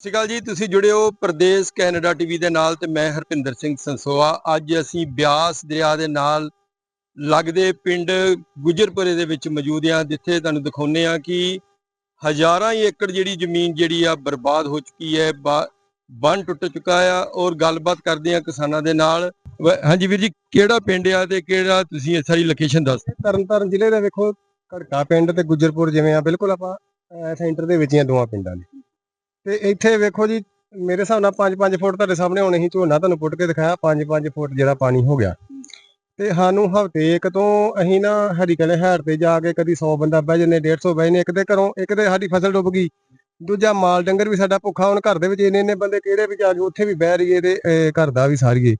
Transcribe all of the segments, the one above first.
ਸਤਿ ਸ਼੍ਰੀ ਅਕਾਲ ਜੀ, ਤੁਸੀਂ ਜੁੜੇ ਹੋ ਪ੍ਰਦੇਸ਼ ਕੈਨੇਡਾ ਟੀਵੀ ਦੇ ਨਾਲ ਤੇ ਮੈਂ ਹਰਪਿੰਦਰ ਸਿੰਘ ਸੰਸੋਆ। ਅੱਜ ਅਸੀਂ ਬਿਆਸ ਦਰਿਆ ਦੇ ਨਾਲ ਲੱਗਦੇ ਪਿੰਡ ਗੁਜਰਪੁਰੇ ਦੇ ਵਿੱਚ ਮੌਜੂਦ ਹਾਂ, ਜਿੱਥੇ ਤੁਹਾਨੂੰ ਦਿਖਾਉਂਦੇ ਆ ਕਿ ਹਜ਼ਾਰਾਂ ਹੀ ਏਕੜ ਜਿਹੜੀ ਜ਼ਮੀਨ ਜਿਹੜੀ ਆ ਬਰਬਾਦ ਹੋ ਚੁੱਕੀ ਹੈ, ਬਾ- ਬੰਨ ਟੁੱਟ ਚੁੱਕਾ ਆ ਔਰ ਗੱਲਬਾਤ ਕਰਦੇ ਆ ਕਿਸਾਨਾਂ ਦੇ ਨਾਲ। ਹਾਂਜੀ ਵੀਰ ਜੀ, ਕਿਹੜਾ ਪਿੰਡ ਆ ਤੇ ਕਿਹੜਾ ਤੁਸੀਂ ਸਾਰੀ ਲੋਕੇਸ਼ਨ ਦੱਸ ਤਰਨਤਾਰਨ ਜ਼ਿਲ੍ਹੇ ਦਾ ਵੇਖੋ, ਘੜਕਾ ਪਿੰਡ ਤੇ ਗੁਜਰਪੁਰ ਜਿਵੇਂ ਆ, ਬਿਲਕੁਲ ਆਪਾਂ ਸੈਂਟਰ ਦੇ ਵਿੱਚ ਹੀ ਆ ਦੋਵਾਂ ਪਿੰਡਾਂ ਦੇ। ਤੇ ਇੱਥੇ ਵੇਖੋ ਜੀ, ਮੇਰੇ ਹਿਸਾਬ ਨਾਲ 5-5 ਫੁੱਟ ਤੁਹਾਡੇ ਸਾਹਮਣੇ ਹੁਣ ਅਸੀਂ ਝੋਨਾ ਤੁਹਾਨੂੰ ਪੁੱਟ ਕੇ ਦਿਖਾਇਆ 5-5 ਫੁੱਟ ਜਿਹੜਾ ਪਾਣੀ ਹੋ ਗਿਆ। ਤੇ ਸਾਨੂੰ ਹਫ਼ਤੇ ਇੱਕ ਤੋਂ ਅਸੀਂ ਨਾ ਹਰੀ ਕਲੇ ਹੈੜ ਤੇ ਜਾ ਕੇ ਕਦੀ 100 ਬੰਦਾ ਬਹਿ ਜੰਨੇ 150 ਬਹਿ ਜੰਨੇ ਇੱਕ ਦੇ ਘਰੋਂ ਇੱਕ ਦੇ ਸਾਡੀ ਫਸਲ ਡੁੱਬ ਗਈ। ਦੂਜਾ ਮਾਲ ਡੰਗਰ ਵੀ ਸਾਡਾ ਭੁੱਖਾ, ਹੁਣ ਘਰ ਦੇ ਵਿੱਚ ਇੰਨੇ ਇੰਨੇ ਬੰਦੇ ਕਿਹੜੇ ਵੀ ਜਾ ਉੱਥੇ ਵੀ ਬਹਿ ਰਹੀਏ ਤੇ ਘਰ ਦਾ ਵੀ ਸਾਰੀਏ।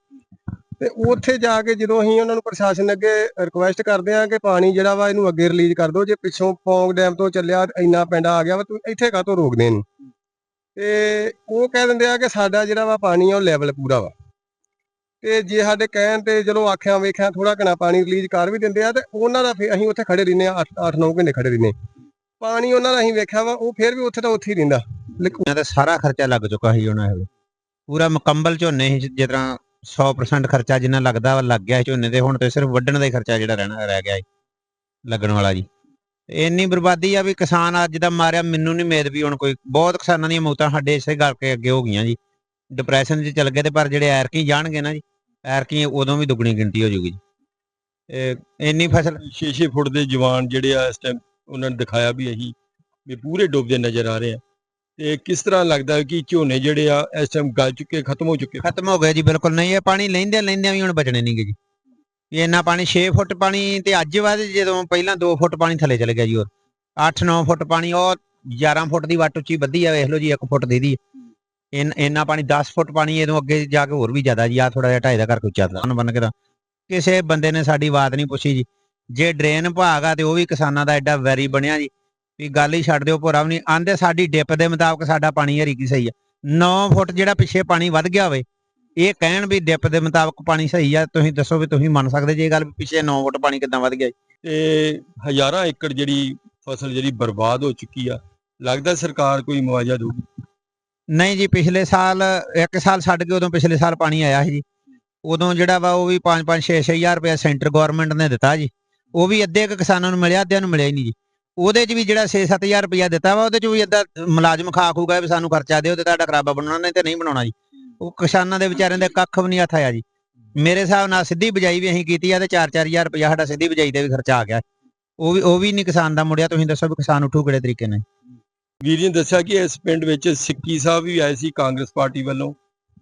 ਤੇ ਉੱਥੇ ਜਾ ਕੇ ਜਦੋਂ ਅਸੀਂ ਉਹਨਾਂ ਨੂੰ ਪ੍ਰਸ਼ਾਸਨ ਅੱਗੇ ਰਿਕੁਐਸਟ ਕਰਦੇ ਆ ਕਿ ਪਾਣੀ ਜਿਹੜਾ ਵਾ ਇਹਨੂੰ ਅੱਗੇ ਰਿਲੀਜ਼ ਕਰ ਦਿਓ, ਜੇ ਪਿੱਛੋਂ ਪੌਂਗ ਡੈਮ ਤੋਂ ਚੱਲਿਆ, ਇੰਨਾ ਪਿੰਡ ਆ ਗਿਆ ਵਾ ਤੁਸੀਂ ਇੱਥੇ ਕਾਹਤੋਂ ਰੋਕਦੇ ਇਹਨੂੰ ਤੇ ਉਹ ਕਹਿ ਦਿੰਦੇ ਆ ਕਿ ਸਾਡਾ ਜਿਹੜਾ ਵਾ ਪਾਣੀ ਆ ਉਹ ਲੈਵਲ ਪੂਰਾ ਵਾ। ਤੇ ਜੇ ਸਾਡੇ ਕਹਿਣ ਤੇ ਚਲੋ ਆਖਿਆ ਵੇਖਿਆ ਥੋੜਾ ਘਣਾ ਪਾਣੀ ਰਿਲੀਜ਼ ਕਰ ਵੀ ਦਿੰਦੇ ਆ ਤੇ ਉਹਨਾਂ ਦਾ ਫੇਰ ਅਸੀਂ ਉੱਥੇ ਖੜੇ ਰਹਿੰਦੇ ਆ 8-9 ਘੰਟੇ ਖੜੇ ਰਹਿੰਦੇ। ਪਾਣੀ ਉਹਨਾਂ ਦਾ ਅਸੀਂ ਵੇਖਿਆ ਵਾ, ਉਹ ਫਿਰ ਵੀ ਉੱਥੇ ਤਾਂ ਉੱਥੇ ਹੀ ਰਹਿੰਦਾ। ਇਹਨਾਂ ਦਾ ਸਾਰਾ ਖਰਚਾ ਲੱਗ ਚੁੱਕਾ ਸੀ ਉਹਨਾਂ ਇਹ ਪੂਰਾ ਮੁਕੰਮਲ ਝੋਨੇ ਸੀ, ਜਿਸ ਤਰ੍ਹਾਂ 100% ਖਰਚਾ ਜਿੰਨਾ ਲੱਗਦਾ ਵਾ, ਲੱਗ ਗਿਆ ਸੀ ਝੋਨੇ ਤੇ, ਹੁਣ ਤੇ ਸਿਰਫ ਵੱਢਣ ਦਾ ਹੀ ਖਰਚਾ ਜਿਹੜਾ ਰਹਿਣਾ, ਰਹਿ ਗਿਆ ਸੀ, ਲੱਗਣ ਵਾਲਾ ਜੀ। ਇੰਨੀ ਬਰਬਾਦੀ ਆ ਵੀ ਕਿਸਾਨ ਅੱਜ ਦਾ ਮਾਰਿਆ ਮੈਨੂੰ ਨਹੀਂ ਉਮੀਦ ਵੀ ਹੁਣ ਕੋਈ ਬਹੁਤ ਕਿਸਾਨਾਂ ਦੀਆਂ ਮੌਤਾਂ ਸਾਡੇ ਇਸੇ ਕਰਕੇ ਅੱਗੇ ਹੋ ਗਈਆਂ ਜੀ। ਡਿਪਰੈਸ਼ਨ 'ਚ ਚਲ ਗਏ ਤੇ ਪਰ ਜਿਹੜੇ ਐਰਕੀ ਜਾਣਗੇ ਨਾ ਜੀ ਐਰਕੀ ਉਦੋਂ ਵੀ ਦੁੱਗਣੀ ਗਿਣਤੀ ਹੋ ਜੂਗੀ ਜੀ। ਇਹ ਇੰਨੀ ਫਸਲ 6-6 ਫੁੱਟ ਦੇ ਜਵਾਨ ਜਿਹੜੇ ਆ ਇਸ ਟਾਈਮ ਉਹਨਾਂ ਨੇ ਦਿਖਾਇਆ ਵੀ ਅਸੀਂ ਵੀ ਪੂਰੇ ਡੁੱਬਦੇ ਨਜ਼ਰ ਆ ਰਹੇ ਆ। ਤੇ ਕਿਸ ਤਰ੍ਹਾਂ ਲੱਗਦਾ ਕਿ ਝੋਨੇ ਜਿਹੜੇ ਆ ਇਸ ਟਾਈਮ ਗਲ ਚੁੱਕੇ ਖਤਮ ਹੋ ਚੁੱਕੇ? ਖਤਮ ਹੋ ਗਏ ਜੀ ਬਿਲਕੁਲ ਨਹੀਂ ਇਹ ਪਾਣੀ ਲੈਂਦੇ ਲੈਂਦੇ ਵੀ ਹੁਣ ਬਚਣੇ ਨਹੀਂਗੇ ਜੀ। ਇਹ ਇੰਨਾ ਪਾਣੀ 6 ਫੁੱਟ ਪਾਣੀ ਤੇ ਅੱਜ ਬਾਅਦ ਜਦੋਂ ਪਹਿਲਾਂ 2 ਫੁੱਟ ਪਾਣੀ ਥੱਲੇ ਚਲੇ ਗਿਆ ਜੀ ਹੋਰ। 8-9 ਫੁੱਟ ਪਾਣੀ, ਉਹ 11 ਫੁੱਟ ਦੀ ਵੱਟ ਉੱਚੀ ਵੱਧੀ ਆ, ਵੇਖ ਲਓ ਜੀ 1 ਫੁੱਟ ਦੀ ਦੀ ਇੰਨਾ ਪਾਣੀ 10 ਫੁੱਟ ਪਾਣੀ ਇਹਦੋਂ ਅੱਗੇ ਜਾ ਕੇ ਹੋਰ ਵੀ ਜ਼ਿਆਦਾ ਜੀ ਆ ਥੋੜਾ ਜਿਹਾ ਢਾਈ ਦਾ ਕਰਕੇ ਉੱਚਾ ਤਾਂ ਬਣ ਕੇ ਤਾਂ ਕਿਸੇ ਬੰਦੇ ਨੇ ਸਾਡੀ ਬਾਤ ਨਹੀਂ ਪੁੱਛੀ ਜੀ। ਜੇ ਡਰੇਨ ਭਾਗ ਆ ਤੇ ਉਹ ਵੀ ਕਿਸਾਨਾਂ ਦਾ ਐਡਾ ਵੈਰੀ ਬਣਿਆ ਜੀ, ਵੀ ਗੱਲ ਹੀ ਛੱਡ ਦਿਓ, ਭੋਰਾ ਵੀ ਨਹੀਂ। ਆਂਦੇ ਸਾਡੀ ਡਿੱਪ ਦੇ ਮੁਤਾਬਕ ਸਾਡਾ ਪਾਣੀ ਹਰੀ ਕੀ ਸਹੀ ਆ। 9 ਫੁੱਟ ਜਿਹੜਾ ਪਿੱਛੇ ਪਾਣੀ ਵੱਧ ਗਿਆ ਹੋਵੇ ਇਹ ਕਹਿਣ ਵੀ ਡਿਪ ਦੇ ਮੁਤਾਬਕ ਪਾਣੀ ਸਹੀ ਆ ਤੁਸੀਂ ਦੱਸੋ ਵੀ ਤੁਸੀਂ ਮੰਨ ਸਕਦੇ ਜੇ ਇਹ ਗੱਲ ਵੀ ਪਿੱਛੇ 9 ਫੁੱਟ ਪਾਣੀ ਕਿੱਦਾਂ ਵੱਧ ਗਿਆ ਜੀ? ਤੇ ਹਜ਼ਾਰਾਂ ਏਕੜ ਜਿਹੜੀ ਫਸਲ ਜਿਹੜੀ ਬਰਬਾਦ ਹੋ ਚੁੱਕੀ ਆ ਲੱਗਦਾ ਸਰਕਾਰ ਕੋਈ ਮੁਆਵਜ਼ਾ ਦਊਗੀ? ਨਹੀਂ ਜੀ ਪਿਛਲੇ ਸਾਲ ਇੱਕ ਸਾਲ ਛੱਡ ਕੇ ਉਦੋਂ ਪਿਛਲੇ ਸਾਲ ਪਾਣੀ ਆਇਆ ਸੀ ਜੀ। ਉਦੋਂ ਜਿਹੜਾ ਵਾ ਉਹ ਵੀ 5-5 6-6000 ਰੁਪਏ ਸੈਂਟਰ ਗਵਰਨਮੈਂਟ ਨੇ ਦਿੱਤਾ ਜੀ। ਉਹ ਵੀ ਅੱਧੇ ਕੁ ਕਿਸਾਨਾਂ ਨੂੰ ਮਿਲਿਆ ਅੱਧਿਆਂ ਨੂੰ ਮਿਲਿਆ ਹੀ ਨਹੀਂ ਜੀ। ਉਹਦੇ 'ਚ ਵੀ ਜਿਹੜਾ 6-7000 ਰੁਪਇਆ ਦਿੱਤਾ ਵਾ ਉਹਦੇ 'ਚ ਵੀ ਅੱਧਾ ਮੁਲਾਜ਼ਮ ਖਾ ਖੂਗਾ ਵੀ ਸਾਨੂੰ ਖਰਚਾ ਦਿਓ ਤੇ ਤੁਹਾਡਾ ਖਰਾਬਾ ਬਣਾਉਣਾ ਨਹੀਂ ਤੇ ਨਹੀਂ ਬਣਾਉਣਾ ਜੀ। ਉਹ ਕਿਸਾਨਾਂ ਦੇ ਵਿਚਾਰਿਆਂ ਦੇ ਕੱਖ ਵੀ ਨਹੀਂ ਹੱਥ ਆਇਆ ਜੀ। ਮੇਰੇ ਹਿਸਾਬ ਨਾਲ ਸਿੱਧੀ ਬਿਜਾਈ ਵੀ ਅਸੀਂ ਕੀਤੀ ਆ ਤੇ 4-4000 ਰੁਪਇਆ ਸਾਡਾ ਸਿੱਧੀ ਬਿਜਾਈ ਤੇ ਵੀ ਖਰਚਾ ਆ ਗਿਆ। ਉਹ ਵੀ ਉਹ ਵੀ ਨਹੀਂ ਕਿਸਾਨ ਦਾ ਮੁੜਿਆ, ਤੁਸੀਂ ਦੱਸੋ ਵੀ ਕਿਸਾਨ ਉੱਠੂ ਕਿਹੜੇ ਤਰੀਕੇ ਨਾਲ। ਵੀਰ ਨੇ ਦੱਸਿਆ ਕਿ ਇਸ ਪਿੰਡ ਵਿੱਚ ਸਿੱਕੀ ਸਾਹਿਬ ਵੀ ਆਏ ਸੀ, ਕਾਂਗਰਸ ਪਾਰਟੀ ਵੱਲੋਂ।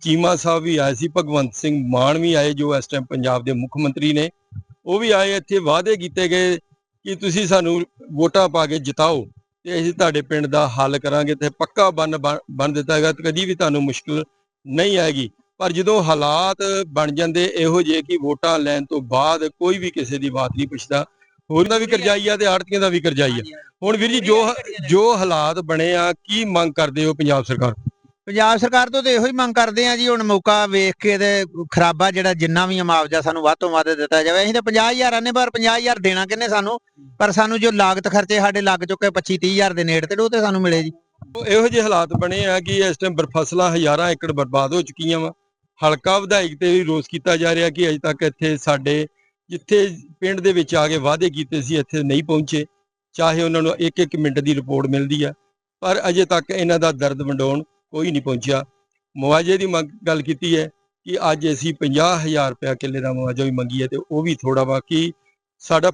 ਚੀਮਾ ਸਾਹਿਬ ਵੀ ਆਏ ਸੀ, ਭਗਵੰਤ ਸਿੰਘ ਮਾਨ ਵੀ ਆਏ, ਜੋ ਇਸ ਟਾਈਮ ਪੰਜਾਬ ਦੇ ਮੁੱਖ ਮੰਤਰੀ ਨੇ। ਉਹ ਵੀ ਆਏ, ਇੱਥੇ ਵਾਅਦੇ ਕੀਤੇ ਗਏ ਕਿ ਤੁਸੀਂ ਸਾਨੂੰ ਵੋਟਾਂ ਪਾ ਕੇ ਜਿਤਾਓ ਤੇ ਅਸੀਂ ਤੁਹਾਡੇ ਪਿੰਡ ਦਾ ਹੱਲ ਕਰਾਂਗੇ ਤੇ ਪੱਕਾ ਬੰਨ ਬਣ ਦਿੱਤਾ ਹੈਗਾ। ਤੇ ਕਦੀ ਵੀ ਤੁਹਾਨੂੰ ਮੁਸ਼ਕਲ ਨਹੀਂ ਆਏਗੀ ਪਰ ਜਦੋਂ ਹਾਲਾਤ ਬਣ ਜਾਂਦੇ ਇਹੋ ਜਿਹੇ ਕਿ ਵੋਟਾਂ ਲੈਣ ਤੋਂ ਬਾਅਦ ਕੋਈ ਵੀ ਕਿਸੇ ਦੀ ਬਾਤ ਨਹੀਂ ਪੁੱਛਦਾ। ਹੋਰ ਦਾ ਵੀ ਕਰਜਾਈ ਆ ਤੇ ਆੜਤੀਆਂ ਦਾ ਵੀ ਕਰਜਾਈ ਆ। ਹੁਣ ਵੀਰ ਜੀ ਜੋ ਜੋ ਹਾਲਾਤ ਬਣੇ ਆ ਕੀ ਮੰਗ ਕਰਦੇ ਹੋ ਪੰਜਾਬ ਸਰਕਾਰ ਪੰਜਾਬ ਸਰਕਾਰ ਤੋਂ ਤੇ ਇਹੋ ਹੀ ਮੰਗ ਕਰਦੇ ਆ ਜੀ ਹੁਣ ਮੌਕਾ ਵੇਖ ਕੇ ਤੇ ਖਰਾਬਾ ਜਿਹੜਾ ਜਿੰਨਾ ਵੀ ਮੁਆਵਜ਼ਾ ਸਾਨੂੰ ਵੱਧ ਤੋਂ ਵੱਧ ਦਿੱਤਾ ਜਾਵੇ। ਅਸੀਂ ਤਾਂ 50000 ਆਨੇ ਪਰ 50000 ਦੇਣਾ ਕਿੰਨੇ ਸਾਨੂੰ? ਪਰ ਸਾਨੂੰ ਜੋ ਲਾਗਤ ਖਰਚੇ ਸਾਡੇ ਲੱਗ ਚੁੱਕੇ 25 30000 ਦੇ ਨੇੜੇ ਤੇ ਉਹ ਤੇ ਸਾਨੂੰ ਮਿਲੇ ਜੀ। ਇਹੋ ਜਿਹੇ ਹਾਲਾਤ ਬਣੇ ਆ ਕਿ ਇਸ ਟਾਈਮ ਫਸਲਾਂ ਹਜ਼ਾਰਾਂ ਏਕੜ ਬਰਬਾਦ ਹੋ ਚੁੱਕੀਆਂ ਵਾ। ਹਲਕਾ ਵਿਧਾਇਕ ਤੇ ਵੀ ਰੋਸ ਕੀਤਾ ਜਾ ਰਿਹਾ ਕਿ ਅਜੇ ਤੱਕ ਇੱਥੇ ਸਾਡੇ ਜਿੱਥੇ ਪਿੰਡ ਦੇ ਵਿੱਚ ਆ ਕੇ ਵਾਅਦੇ ਕੀਤੇ ਸੀ, ਇੱਥੇ ਨਹੀਂ ਪਹੁੰਚੇ। ਚਾਹੇ ਉਹਨਾਂ ਨੂੰ ਇੱਕ ਇੱਕ ਮਿੰਟ ਦੀ ਰਿਪੋਰਟ ਮਿਲਦੀ ਆ, ਪਰ ਅਜੇ ਤੱਕ ਇਹਨਾਂ ਦਾ ਦਰਦ ਵੰਡਾਉਣ ਕੋਈ ਨਹੀਂ ਪਹੁੰਚਿਆ। ਮੁਆਵਜ਼ੇ ਦੀ ਮੰਗ ਗੱਲ ਕੀਤੀ ਹੈ ਕਿ ਅੱਜ ਅਸੀਂ 50000 ਰੁਪਇਆ ਕਿੱਲੇ ਦਾ ਮੁਆਵਜ਼ਾ ਵੀ ਮੰਗੀ ਹੈ ਤੇ ਉਹ ਵੀ ਥੋੜਾ ਵਾ ਕਿ ਸਾਡਾ